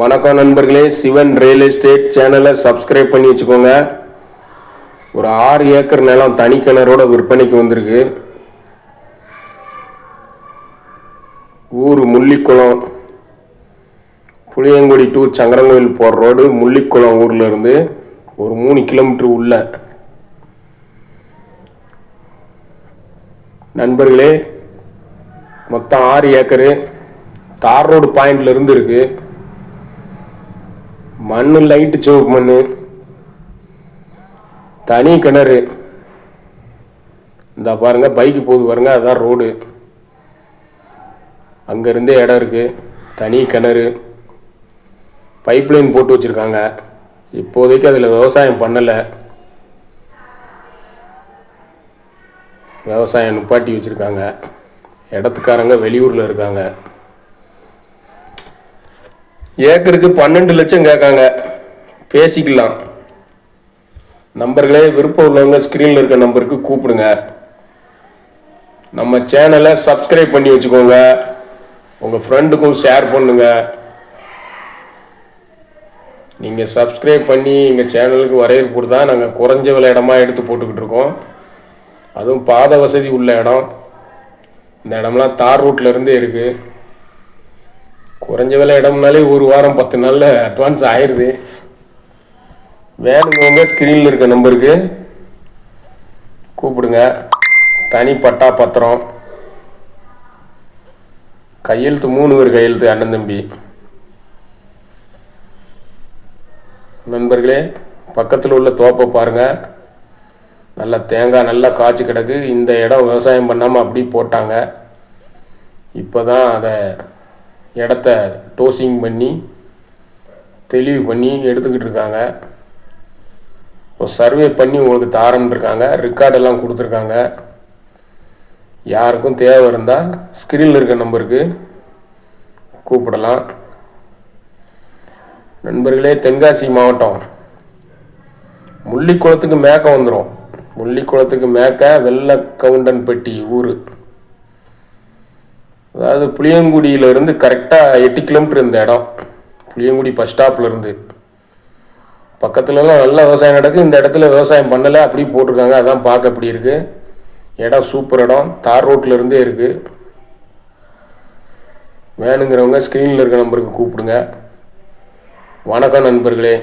வணக்கம் நண்பர்களே Sivan real estate சேனலை சப்ஸ்கிரைப் பண்ணி வச்சுக்கோங்க. ஒரு ஆறு ஏக்கர் நிலம் தனி கிணறோட விற்பனைக்கு வந்திருக்கு. ஊர் முள்ளிக்குளம் புளியங்குடி டூ சங்கரங்கோயில் போகிற ரோடு முள்ளிக்குளம் ஊரில் இருந்து ஒரு மூணு கிலோமீட்டர் உள்ள. நண்பர்களே மொத்தம் ஆறு ஏக்கரு. தார் ரோடு பாயிண்ட்ல இருந்து மண் மண்ணு லைட்டு சிவப்பு மண்ணு. தனி கிணறு. இந்த பாருங்க பைக்கு போகுது பாருங்க அதுதான் ரோடு அங்கேருந்தே இடம் இருக்கு. தனி கிணறு. பைப்லைன் போட்டு வச்சுருக்காங்க. இப்போதைக்கு அதில் விவசாயம் பண்ணலை. விவசாயம் நிப்பாட்டி வச்சுருக்காங்க. இடத்துக்காரங்க வெளியூரில் இருக்காங்க. ஏக்கருக்கு பன்னெண்டு லட்சம் கேட்காங்க. பேசிக்கலாம். நம்பர்களே விருப்பம் உள்ளவங்க ஸ்க்ரீனில் இருக்க நம்பருக்கு கூப்பிடுங்க. நம்ம சேனலை சப்ஸ்கிரைப் பண்ணி வச்சுக்கோங்க. உங்கள் ஃப்ரெண்டுக்கும் ஷேர் பண்ணுங்க. நீங்கள் சப்ஸ்கிரைப் பண்ணி எங்கள் சேனலுக்கு வரையறுப்பு தான் நாங்கள் குறைஞ்ச விலை இடமா எடுத்து போட்டுக்கிட்டு இருக்கோம். அதுவும் பாத வசதி உள்ள இடம். இந்த இடம்லாம் தார் ரூட்லேருந்தே இருக்குது குறைஞ்ச விலை இடம்னாலே ஒரு வாரம் பத்து நாளில் அட்வான்ஸ் ஆயிடுது வேணுங்கவங்க ஸ்க்ரீனில் இருக்க நம்பருக்கு கூப்பிடுங்க. தனி பட்டா பத்திரம். கையெழுத்து மூணு பேர் கையெழுத்து அண்ணன் தம்பி. நண்பர்களே பக்கத்தில் உள்ள தோப்பை பாருங்கள் நல்லா தேங்காய் நல்லா காய்ச்சி கிடக்கு. இந்த இடம் விவசாயம் பண்ணாமல் அப்படி போட்டாங்க. இப்போ தான் அதை இடத்த டோசிங் பண்ணி தெளிவு பண்ணி எடுத்துக்கிட்டு இருக்காங்க. இப்போ சர்வே பண்ணி உங்களுக்கு தாரன்னு ரெக்கார்டெல்லாம் கொடுத்துருக்காங்க. யாருக்கும் தேவை இருந்தால் ஸ்க்ரீனில் இருக்க நம்பருக்கு கூப்பிடலாம். நண்பர்களே தென்காசி மாவட்டம். முள்ளிக்குளத்துக்கு மேக்க வந்துடும் முள்ளிக்குளத்துக்கு மேக்க வெள்ள கவுண்டன்பட்டி ஊர். அதாவது புளியங்குடியிலேருந்து கரெக்டாக எட்டு கிலோமீட்டர் இந்த இடம். புளியங்குடி பஸ் ஸ்டாப்லேருந்து பக்கத்துலலாம் நல்ல விவசாயம் நடக்கு. இந்த இடத்துல விவசாயம் பண்ணலை அப்படி போட்டிருக்காங்க. அதான் பார்க்க அப்படி இருக்குது இடம் சூப்பர் இடம். தார் ரோட்லேருந்தே இருக்குது வேணுங்கிறவங்க ஸ்க்ரீனில் இருக்க நம்பருக்கு கூப்பிடுங்க. வணக்கம் நண்பர்களே.